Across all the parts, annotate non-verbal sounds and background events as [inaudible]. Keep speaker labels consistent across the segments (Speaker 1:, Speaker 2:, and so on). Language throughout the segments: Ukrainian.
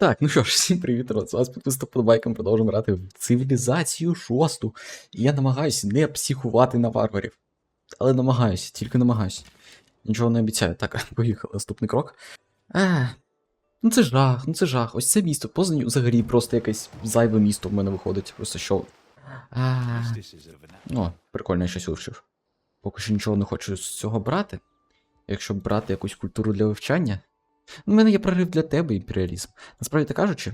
Speaker 1: Так, ну що ж, всім привіт. З вас підписано подобайком, продовжуємо грати в цивілізацію шосту. І я намагаюся не психувати на варварів. Але намагаюся, тільки намагаюся. Нічого не обіцяю. Так, [laughs] поїхали. Наступний крок. А, ну це жах, ну це жах. Ось це місто. Позані взагалі просто якесь зайве місто в мене виходить. Просто що. А, о, прикольно, я щось вивчив. Поки що нічого не хочу з цього брати. Якщо брати якусь культуру для вивчання. У мене є прорив для тебе, імперіалізм. Насправді так кажучи,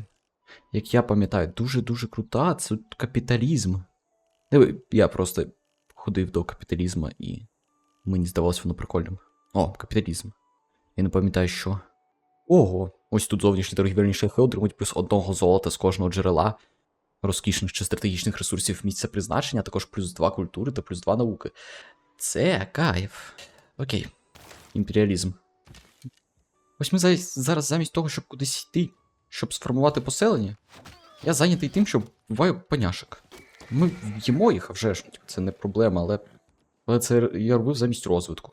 Speaker 1: як я пам'ятаю, дуже-дуже крута, це капіталізм. Я просто ходив до капіталізму і мені здавалось воно прикольним. О, капіталізм. Я не пам'ятаю, що. Ого, ось тут зовнішні торгівельні шляхи отримують плюс одного золота з кожного джерела, розкішних чи стратегічних ресурсів місця призначення, а також плюс два культури та плюс два науки. Це кайф. Окей. Імперіалізм. Ось ми зараз замість того, щоб кудись йти, щоб сформувати поселення, я зайнятий тим, що вбиваю паняшок. Ми їмо їх, а вже ж, це не проблема, але. Але це я робив замість розвитку.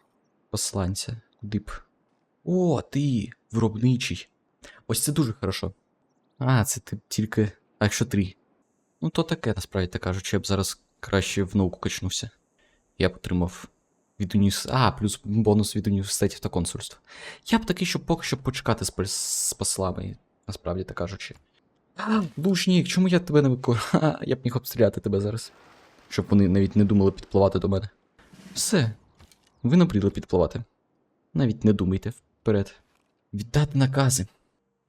Speaker 1: Посланця. Куди б. О, ти! Виробничий. Ось це дуже хорошо. А, це ти тільки. А якщо три. Ну, то таке, насправді так кажучи, я б зараз краще в науку качнувся. Я б отримав від уніс... А, плюс бонус від університетів та консульств. Я б такий, щоб поки що почекати з, з послами, насправді так кажучи. А, лучник, чому я тебе не виконую? [laughs] Я б міг обстріляти тебе зараз. Щоб вони навіть не думали підпливати до мене. Все. Ви набріли підпливати. Навіть не думайте вперед. Віддати накази.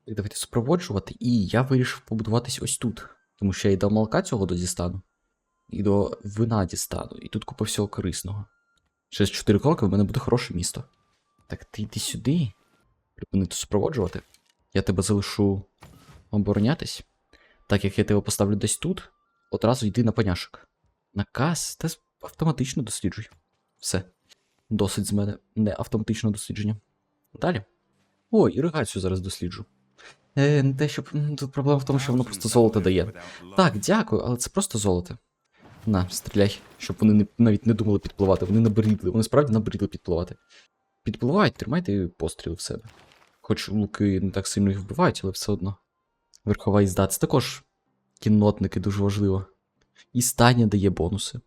Speaker 1: Так, Давайте супроводжувати, і я вирішив побудуватись ось тут. Тому що я і до молока цього до дістану, і до вина дістану, і тут купа всього корисного. Через 4 кроки в мене буде хороше місто. Так ти йди сюди. Припинити супроводжувати. Я тебе залишу оборонятись. Так як я тебе поставлю десь тут, одразу йди на поняшок. Наказ та автоматично досліджуй. Все. Досить з мене не автоматичного дослідження. Далі. О, іригацію зараз досліджу. Е, не те, щоб. Тут проблема в тому, що воно просто золото дає. Так, дякую, але це просто золото. На, стріляй, щоб вони не, навіть не думали підпливати. Вони набридли, вони справді набридли підпливати. Підпливають, тримайте постріли в себе. Хоч луки не так сильно їх вбивають, але все одно. Верхова їзда це також кіннотники дуже важливо. І стання дає бонуси.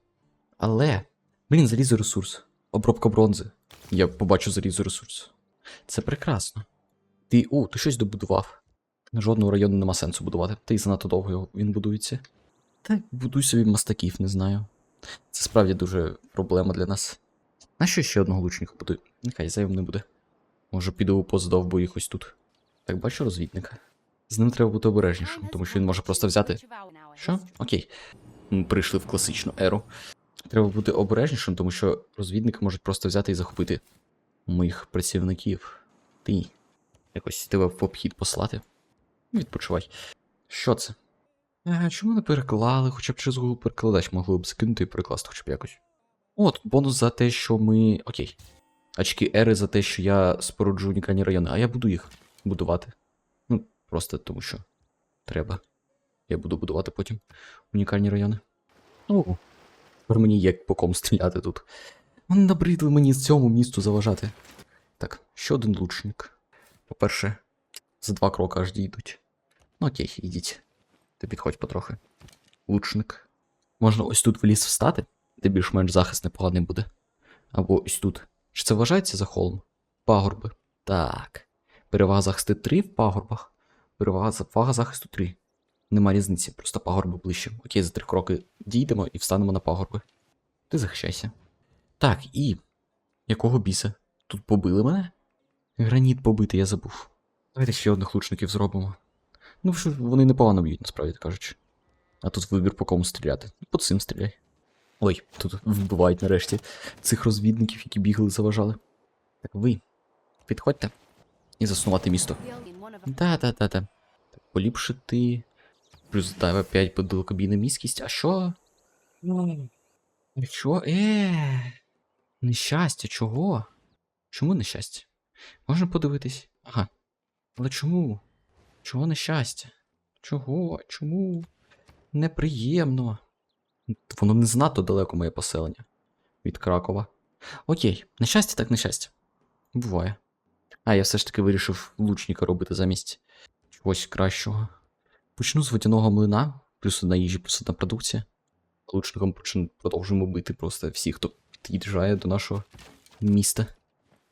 Speaker 1: Але, блін, залізо ресурс. Обробка бронзи. Я побачу залізо ресурс. Це прекрасно. Ти. У, ти щось добудував. Жодного району нема сенсу будувати. Та й занадто довго його він будується. Та будуй собі мастаків, не знаю. Це справді дуже проблема для нас. На що ще одного лучника буде? Нехай зайвим не буде. Може, піду позадовбу їх ось тут. Так, бачу розвідника. З ним треба бути обережнішим, тому що він може просто взяти. Що? Окей. Ми прийшли в класичну еру. Треба бути обережнішим, тому що розвідники можуть просто взяти і захопити моїх працівників. Ти. Якось тебе в обхід послати. Відпочивай. Що це? А, чому не переклали? Хоча б через Google перекладач могли б скинути і перекласти хоча б якось. О, тут бонус за те, що ми. Окей. Очки ери за те, що я споруджу унікальні райони, а я буду їх будувати. Ну, просто тому що треба. Я буду будувати потім унікальні райони. Ну, тепер мені є по кому стріляти тут. Вони набридли мені з цьому місту заважати. Так, ще один лучник. По-перше, за два кроки аж дійдуть. Ну окей, ідіть. Ти підходь потрохи. Лучник. Можна ось тут в ліс встати, де більш-менш захист непоганий буде. Або ось тут. Чи це вважається за холм? Пагорби. Так. Перевага захисту 3 в пагорбах. Перевага вага захисту 3. Нема різниці, просто пагорби ближче. Окей, за три кроки дійдемо і встанемо на пагорби. Ти захищайся. Так, і. Якого біса? Тут побили мене? Граніт побитий, я забув. Давайте ще одних лучників зробимо. Ну, що вони непогано б'ють, насправді кажучи. А тут вибір по кому стріляти. По цим стріляй. Ой, тут вбивають нарешті цих розвідників, які бігали, заважали. Так ви. Підходьте. І заснувати місто. Да-да-да-да. Так, поліпшити. Плюс дав 5 подалкобійна міськість. А що? Ну, Що? Е. Нещастя, чого? Чому нещастя? Можна подивитись? Ага. Але чому? Чого нещастя? Чого? Чому? Неприємно. Воно не знато далеко моє поселення від Кракова. Окей, нещастя так нещастя. Буває. А, я все ж таки вирішив лучника робити замість чогось кращого. Почну з водяного млина, плюс одна їжі, плюс одна продукція. Лучником продовжуємо бити просто всіх, хто під'їжджає до нашого міста.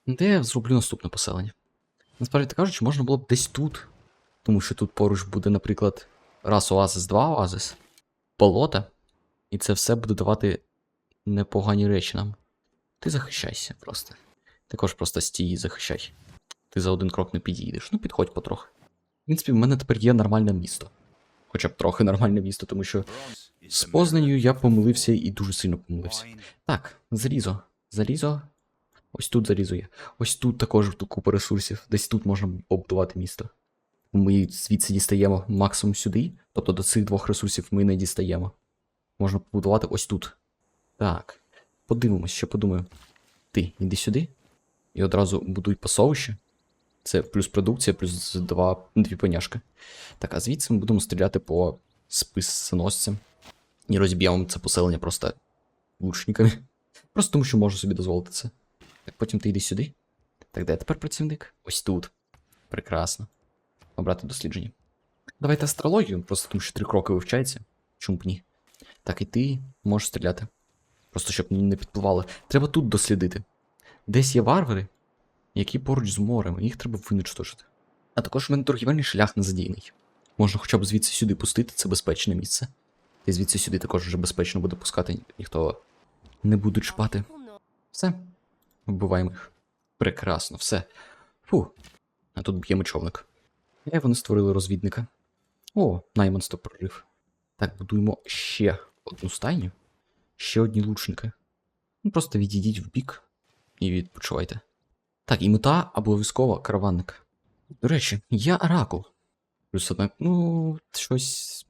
Speaker 1: Де я зроблю наступне поселення? Насправді кажучи, можна було б десь тут. Тому що тут поруч буде, наприклад, раз оазис, два оазис, болота, і це все буде давати непогані речі нам. Ти захищайся просто. Також просто стій і захищай. Ти за один крок не підійдеш. Ну, підходь потрохи. В принципі, в мене тепер є нормальне місто. Хоча б трохи нормальне місто, тому що з Познанню я помилився і дуже сильно помилився. Так, залізо. Залізо. Ось тут залізо є. Ось тут також купа ресурсів. Десь тут можна побудувати місто. Ми звідси дістаємо максимум сюди. Тобто до цих двох ресурсів ми не дістаємо. Можна побудувати ось тут. Так. Подивимось, що подумаю. Ти, іди сюди. І одразу будуй пасовище. Це плюс продукція, плюс два, дві поняшки. Так, а звідси ми будемо стріляти по списоносцям. І розіб'ємо це поселення просто лучниками. Просто тому, що можу собі дозволити це. Так, потім ти йди сюди. Так, де тепер працівник? Ось тут. Прекрасно. Обрати дослідження. Давайте астрологію, просто тому що три кроки вивчається. Чому б ні? Так, і ти можеш стріляти. Просто щоб не підпливали. Треба тут дослідити. Десь є варвари, які поруч з морем, їх треба виничтожити. А також в мене торгівельний шлях не задійний. Можна хоча б звідси сюди пустити, це безпечне місце. І звідси сюди також вже безпечно буде пускати, ніхто не буде чпати. Все. Вбиваємо їх. Прекрасно, все. Фу. А тут б'ємо човник. І вони створили розвідника. О, найманство прорив. Так, будуємо ще одну стайню. Ще одні лучники. Ну, просто відійдіть в бік і відпочивайте. Так, і мета обов'язково караванник. До речі, я оракул. Плюс одна, ну, щось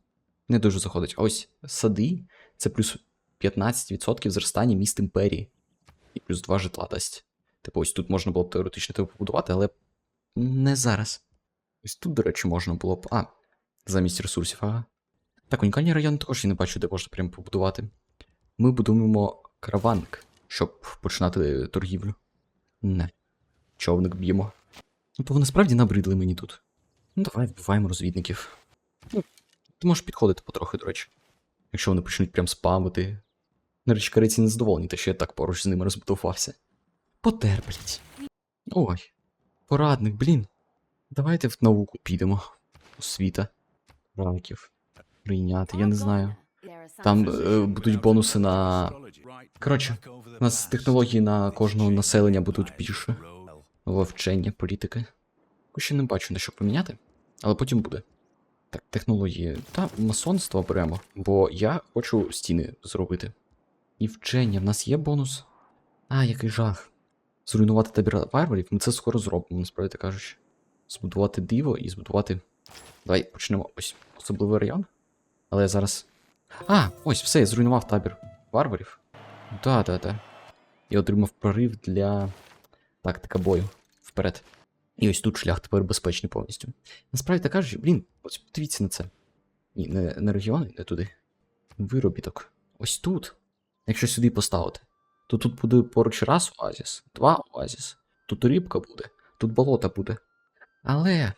Speaker 1: не дуже заходить. Ось сади це плюс 15% зростання міст імперії. І плюс 2 житла дасть. Типу, ось тут можна було б теоретично побудувати, але не зараз. Ось тут, до речі, можна було б. А, замість ресурсів, ага. Так, унікальні райони також я не бачу, де можна прямо побудувати. Ми будуємо караванник, щоб починати торгівлю. Не. Човник б'ємо. Ну, то вони справді набридли мені тут. Ну, давай вбиваємо розвідників. Ну, ти можеш підходити потрохи, до речі. Якщо вони почнуть прям спамити. На речі, корейці не задоволені, те, що я так поруч з ними розбудувався. Потерплять. Ой. Порадник, блін. Давайте в науку підемо. Освіта. Ранків. Прийняти, я не знаю. Там е, будуть бонуси на. Коротше, у нас технології на кожного населення будуть більше. Вивчення політики. Ще не бачу на що поміняти, але потім буде. Так, технології. Та масонство беремо, бо я хочу стіни зробити. І вчення, в нас є бонус. А, який жах. Зруйнувати табір варварів, ми це скоро зробимо, насправді кажучи. Збудувати диво і збудувати. Давай почнемо ось особливий район. Але я зараз. А, ось, все, я зруйнував табір варварів. Да-да-да. Я отримав прорив для тактика бою. Вперед. І ось тут шлях тепер безпечний повністю. Насправді так кажучи, блін, ось подивіться на це. Ні, не, не регіони, не туди. Виробіток. Ось тут. Якщо сюди поставити, то тут буде поруч раз оазіс, два оазіс. Тут рибка буде, тут болото буде. Але.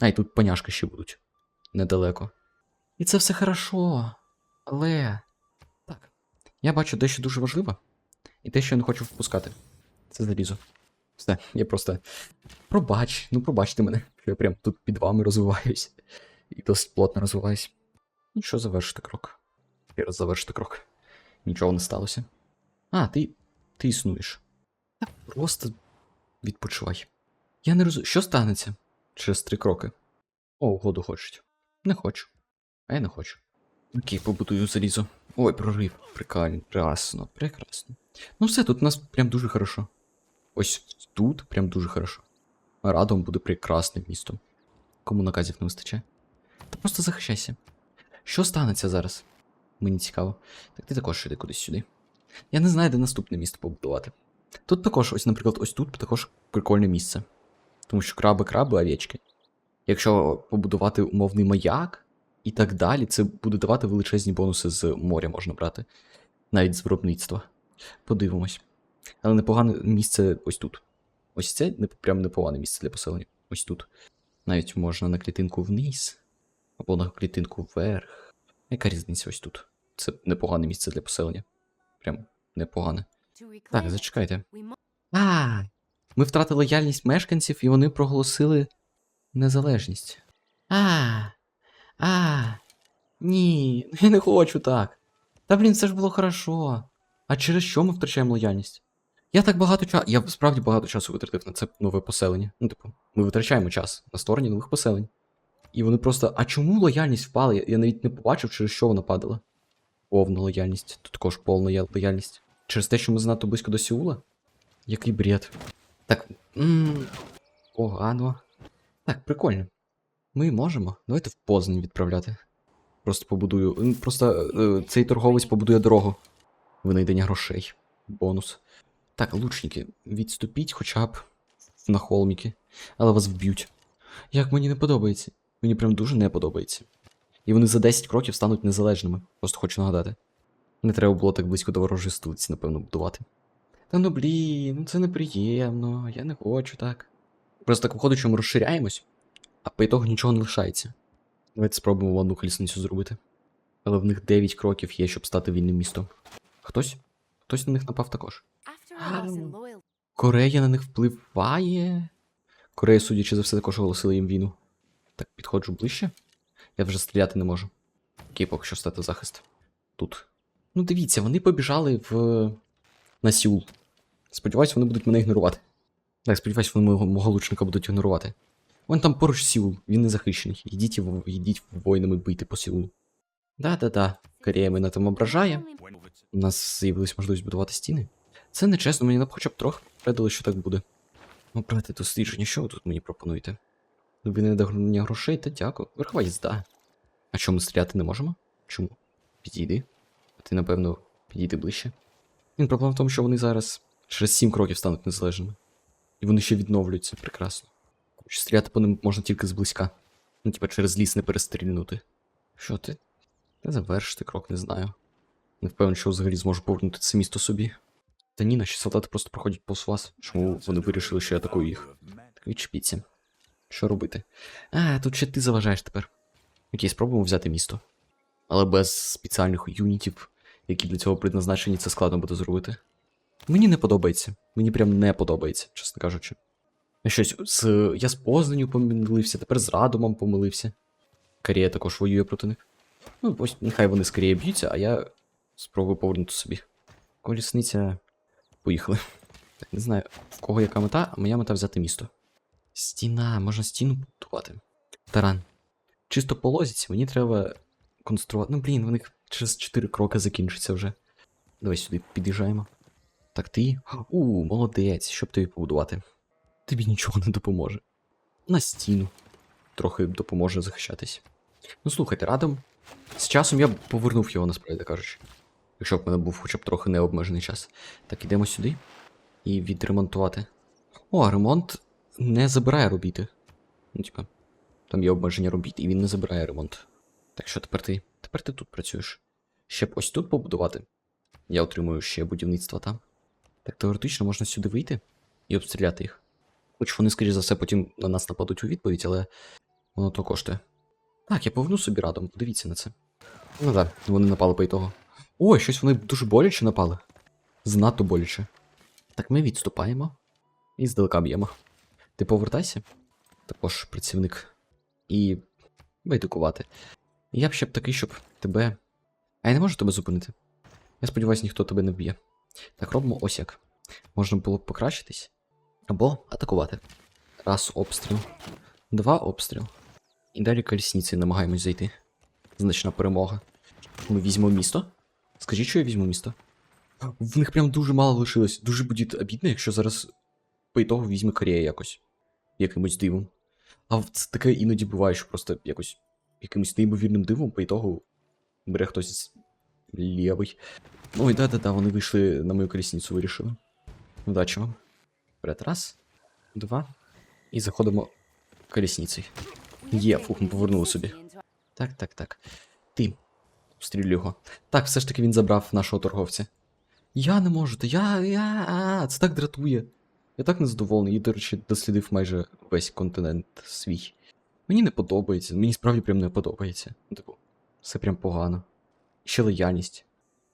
Speaker 1: А, і тут поняшки ще будуть. Недалеко. І це все хорошо. Але. Так. Я бачу дещо дуже важливе. І те, що я не хочу впускати. Це залізо. Все, я просто. Пробач, ну пробачте мене, що я прям тут під вами розвиваюсь. І досить плотно розвиваюсь. Ну що, завершити крок. Раз завершити крок. Нічого не сталося. А, ти. ти існуєш. Так просто відпочивай. Я не розумію, що станеться через три кроки. О, угоду хочуть. Не хочу. А я не хочу. Окей, побудую залізо. Ой, прорив. Прикольно, прекрасно, прекрасно. Ну все, тут у нас прям дуже хорошо. Ось тут прям дуже хорошо. Радом буде прекрасним містом. Кому наказів не вистачає? Та просто захищайся. Що станеться зараз? Мені цікаво. Так ти також іди кудись сюди. Я не знаю, де наступне місто побудувати. Тут також, ось, наприклад, ось тут також прикольне місце. Тому що краби, краби, овечки. Якщо побудувати умовний маяк і так далі, це буде давати величезні бонуси з моря можна брати. Навіть з виробництва. Подивимось. Але непогане місце ось тут. Ось це не, прям непогане місце для поселення. Ось тут. Навіть можна на клітинку вниз, або на клітинку вверх. Яка різниця ось тут? Це непогане місце для поселення. Прям непогане. Так, зачекайте. А, ми втратили лояльність мешканців, і вони проголосили незалежність. А, а, ні, я не хочу так. Та блін, це ж було хорошо. А через що ми втрачаємо лояльність? Я так багато часу. Я справді багато часу витратив на це нове поселення. Ну, типу, ми витрачаємо час на створення нових поселень. І вони просто. А чому лояльність впала? Я, навіть не побачив, через що вона падала. Повна лояльність. Тут також повна лояльність. Через те, що ми занадто близько до Сеула? Який бред. Так. Ммм. Погано. Так, прикольно. Ми можемо. Давайте в Познаń відправляти. Просто побудую. Просто е, цей торговець побудує дорогу. Винайдення грошей. Бонус. Так, лучники, відступіть хоча б на холміки, але вас вб'ють. Як мені не подобається. Мені прям дуже не подобається. І вони за 10 кроків стануть незалежними. Просто хочу нагадати. Не треба було так близько до ворожої столиці, напевно, будувати. Та ну блін, ну це неприємно, я не хочу так. Просто так виходить, що ми розширяємось, а по ітогу нічого не лишається. Давайте спробуємо одну колісницю зробити. Але в них 9 кроків є, щоб стати вільним містом. Хтось? Хтось на них напав також. Корея на них впливає. Корея, судячи за все, також оголосила їм війну. Так, підходжу ближче. Я вже стріляти не можу. Окей, поки що стати в захист. Тут. Ну, дивіться, вони побіжали в. на Сіул. Сподіваюсь, вони будуть мене ігнорувати. Так, сподіваюсь, вони мого, мого лучника будуть ігнорувати. Вон там поруч Сіул, він не захищений. Йдіть, йдіть воїнами бити по Сіулу. Да-да-да. Корея мене там ображає. У нас з'явилась можливість будувати стіни. Це не чесно, мені хоча б трохи передали, що так буде. Ну, брате, дослідження, що ви тут мені пропонуєте? Ви не дограння грошей, та дякую. Верхова їзда. А чому ми стріляти не можемо? Чому? Підійди. А ти, напевно, підійди ближче. Він проблема в тому, що вони зараз через 7 кроків стануть незалежними. І вони ще відновлюються прекрасно. Хоч стріляти по ним можна тільки зблизька. Ну, типа через ліс не перестрільнути. Що ти? Та завершити крок, не знаю. Не впевнений, що взагалі зможу повернути це місто собі. Та ні, наші солдати просто проходять повз вас. Чому вони вирішили, що я атакую їх? Так відчепіться. Що робити? А, тут ще ти заважаєш тепер. Окей, спробуємо взяти місто. Але без спеціальних юнітів, які для цього предназначені, це складно буде зробити. Мені не подобається. Мені прям не подобається, чесно кажучи. Я щось з. Я з Познанню помилився, тепер з Радомом помилився. Корея також воює проти них. Ну, ось нехай вони скоріше б'ються, а я спробую повернути собі. Колісниця. Поїхали. Не знаю, в кого яка мета, а моя мета взяти місто. Стіна, можна стіну будувати. Таран. Чисто по мені треба конструювати. Ну, блін, в них через 4 кроки закінчиться вже. Давай сюди під'їжджаємо. Так, ти. У, молодець, що б тобі побудувати? Тобі нічого не допоможе. На стіну. Трохи допоможе захищатись. Ну слухайте, радом. З часом я б повернув його, насправді кажучи. Якщо б в мене був хоча б трохи необмежений час. Так, ідемо сюди. І відремонтувати. О, а ремонт не забирає робіти. Ну, типа, там є обмеження робіт, і він не забирає ремонт. Так що тепер ти. Тепер ти тут працюєш. Ще б ось тут побудувати. Я отримую ще будівництво там. Так теоретично можна сюди вийти і обстріляти їх. Хоч вони, скоріш за все, потім на нас нападуть у відповідь, але воно то коштує. Так, я поверну собі радом, подивіться на це. Ну так, вони напали по ітогу. Ой, щось вони дуже боляче напали. Занадто боляче. Так, ми відступаємо. І здалека б'ємо. Ти повертайся. Також працівник. І. байдикувати. Я б ще б такий, щоб тебе. А я не можу тебе зупинити. Я сподіваюся, ніхто тебе не вб'є. Так, робимо ось як. Можна було б покращитись. Або атакувати. Раз обстріл. Два обстріл. І далі колісниці намагаємось зайти. Значна перемога. Ми візьмемо місто. Скажіть, що я візьму місто? В них прям дуже мало лишилось. Дуже буде обідно, якщо зараз по ітогу візьме Корея якось. Якимось дивом. А це таке іноді буває, що просто якось якимось неймовірним дивом по ітогу бере хтось лівий. Ой, да-да-да, вони вийшли на мою колісницю, вирішили. Удачі вам. Вперед, раз, два. І заходимо колісницею. Є, фух, ми повернули собі. Так, так, так. Ти. Стрілю його. Так, все ж таки він забрав нашого торговця. Я не можу, та я. я а, це так дратує. Я так незадоволений і, до речі, дослідив майже весь континент свій. Мені не подобається, мені справді прям не подобається. Ну, типу, все прям погано. Ще лояльність.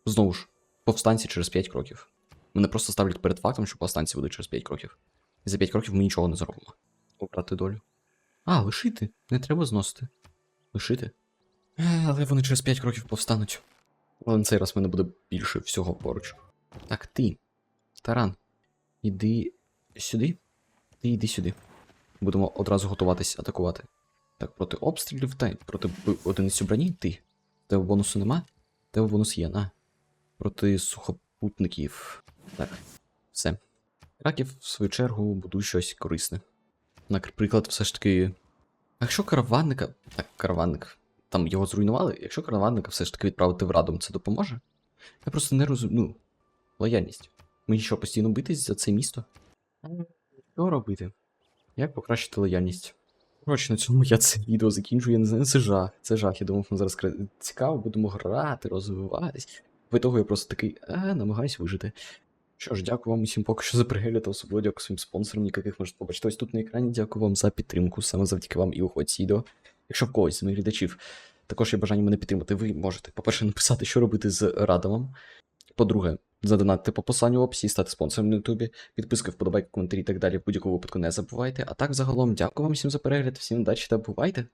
Speaker 1: Знову ж, повстанці через 5 кроків. Мене просто ставлять перед фактом, що повстанці будуть через 5 кроків. І за 5 кроків ми нічого не зробимо. Обрати долю. А, лишити. Не треба зносити. Лишити. Е, але вони через 5 кроків повстануть. Але на цей раз в мене буде більше всього поруч. Так, ти. Таран. Іди сюди. Ти йди сюди. Будемо одразу готуватись атакувати. Так, проти обстрілів та проти одиниць броні ти. Тебе бонусу нема? Тебе бонус є, на. Проти сухопутників. Так, все. Раків, в свою чергу, будуть щось корисне. Наприклад, все ж таки. А якщо караванника. Так, караванник. Там його зруйнували. Якщо караванника все ж таки відправити в радом, це допоможе? Я просто не розумію. Ну, лояльність. Мені що, постійно битись за це місто? Що робити? Як покращити лояльність? Коротше, на цьому я це відео закінчую. Я не знаю, це жах. Це жах. Я думав, ми зараз цікаво будемо грати, розвиватись. В того я просто такий, а, намагаюсь вижити. Що ж, дякую вам усім поки що за перегляд, та особливо дякую своїм спонсорам, яких можете побачити ось тут на екрані. Дякую вам за підтримку. Саме завдяки вам і виходить відео. Якщо в когось з моїх глядачів також є бажання мене підтримати, ви можете, по-перше, написати, що робити з радовом. По-друге, задонатити по посланню в описі, стати спонсором на Ютубі, підписки, вподобайки, коментарі і так далі. В будь-якому випадку не забувайте. А так, загалом, дякую вам всім за перегляд, всім удачі та бувайте!